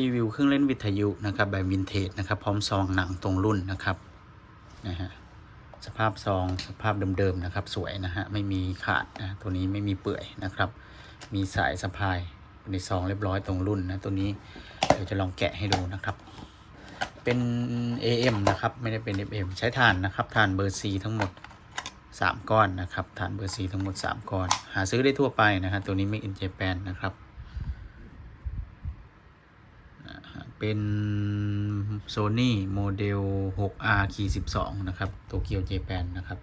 รีวิวเครื่องเล่นวิทยุนะครับแบบวินเทจนะครับ พร้อมซองหนังตรงรุ่นนะครับนะฮะสภาพซองสภาพเดิมๆนะครับ สวยนะฮะไม่มีขาดนะตัวนี้ไม่มีเปื่อยนะครับ มีสายสะพายในซองเรียบร้อยตรงรุ่นนะตัวนี้เดี๋ยวจะลองแกะให้ดูนะครับ เป็น AM นะครับไม่ได้เป็น FM ใช้ถ่านนะครับถ่านเบอร์ C ทั้งหมด 3 ก้อนนะครับถ่านเบอร์ C ทั้งหมด 3 ก้อน หาซื้อได้ทั่วไปนะฮะตัวนี้ Make in Japan นะครับ เป็น Sony โมเดล 6R 12 นะครับโตเกียวเจแปนนะครับ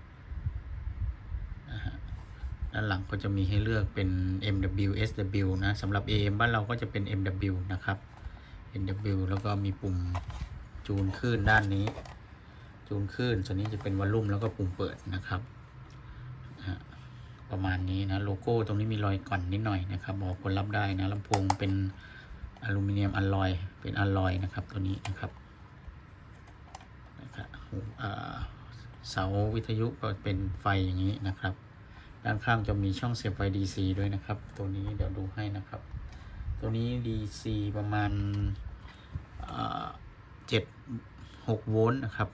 ด้านหลังก็จะมีให้เลือกเป็น MW SW นะสำหรับ AM บ้านเราก็จะเป็น MW นะครับ MW แล้วก็มีปุ่มจูนคลื่นด้านนี้ จูนคลื่นส่วนนี้จะเป็นวอลลุ่มแล้วก็ปุ่มเปิดนะครับประมาณนี้นะ โลโก้ตรงนี้มีรอยก่อนนิดหน่อยนะครับ บอกคนรับได้นะลำโพงเป็น อลูมิเนียมอลลอยเป็นอลลอยนะครับตัวนี้นะครับนะครับหูเสาวิทยุก็เป็นไฟอย่างนี้นะครับ ด้านข้างจะมีช่องเสียบไฟ DC ด้วยนะครับ ตัวนี้เดี๋ยวดูให้นะครับ ตัวนี้ DC ประมาณเจ็ดหกโวลต์นะครับ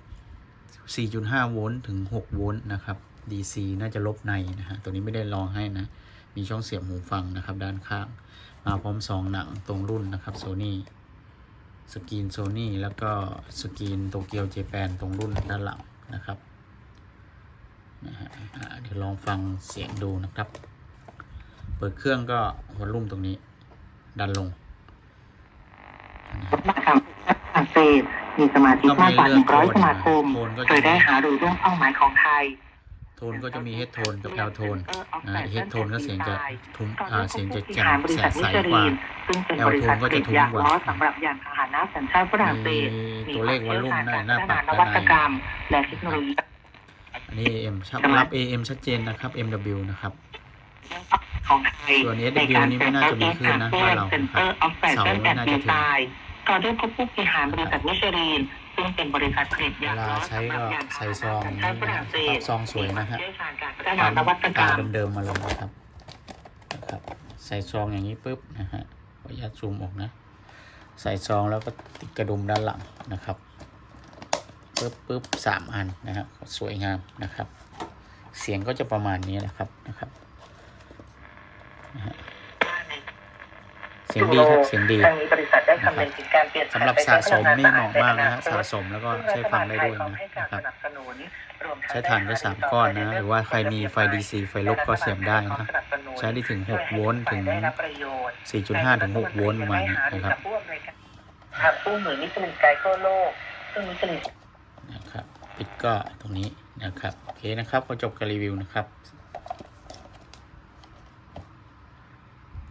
4.5โวลต์ถึง6โวลต์นะครับ DC น่าจะลบในนะฮะตัวนี้ไม่ได้ลองให้นะ มีช่องเสียบหูฟังนะครับ ด้านข้าง มาพร้อมซองหนังตรงรุ่นนะครับ Sony สกรีน Sony แล้วก็สกรีนโตเกียวเจแปนตรงรุ่นด้านหลังนะครับนะฮะอ่าเดี๋ยวลองฟังเสียงดูนะครับ เปิดเครื่องก็วอลลุ่มตรงนี้ ดันลงนักธรรมฝรั่งเศสมีสมาชิกมากกว่า100สมาคมโดยได้หารือเรื่องเป้าหมายของไทย โทนก็จะมีเฮดโทนกับแอลโทนนะ เฮดโทนก็เสียงจะทุ้มอ่าเสียงจะแจ่มบริแสษัทบมิใสชกว่าลีนซึ่งเป็นบริษัทผลิตยางล้อสำหรับยานพาหนะสัญชาติฝรั่งเศสมีตัวเลขวอลลุ่มหน้าหน้าพัปัดฒนด้านวัตในกรรม และเทคโนโลยีอันนี้ AM ชับรับ AM ชัดเจนนะครับ MW นะครับของไทยส่วน SW ในการนี่ไม่น่าจะมีขึ้นนะบ้านเรานะครับ Center of เสา Fashion ไม่ and น่าจะถึง Design ต่อด้วยพบผู้บริหารบริษัทมิชลีน ซึ่งเป็นบริษัทผลิตยางล้อเวลาใช้ก็ใส่ซองสำหรับยานพาหนะสัญชาติฝรั่งเศสซองสวยนะฮะมีความเชี่ยวชาญการพัฒนานวัตกรรมเดิมๆมาเลยนะครับนะครับ ใส่ซองอย่างนี้ปุ๊บนะฮะขออนุญาตซูมออกนะ ใส่ซองแล้วก็ติดกระดุมด้านหลังนะครับปุ๊บปุ๊บสามอันนะฮะสวยงามนะครับ เสียงก็จะประมาณนี้นะครับนะครับนะฮะ สียงดีครับเสียงดีทางนี้บริษัทได้คำนึงถึงการเปลี่ยนสำหรับสะสมนี่เหมาะมากนะฮะสะสมแล้วก็ใช้ฟังได้ด้วยนะนะครับใช้ถ่านก็สามก้อนนะ หรือว่าใครมีไฟ DC ไฟลบก็เสียบได้นะใช้ได้ถึง 6 โวลต์ถึง 4.5 ถึง 6 โวลต์ประมาณนี้นะครับทางผู้หมือมิชลินไกด์ทั่วโลกซึ่งมิชลินนะครับปิดก็ตรงนี้นะครับ โอเคนะครับพอจบการรีวิวนะครับ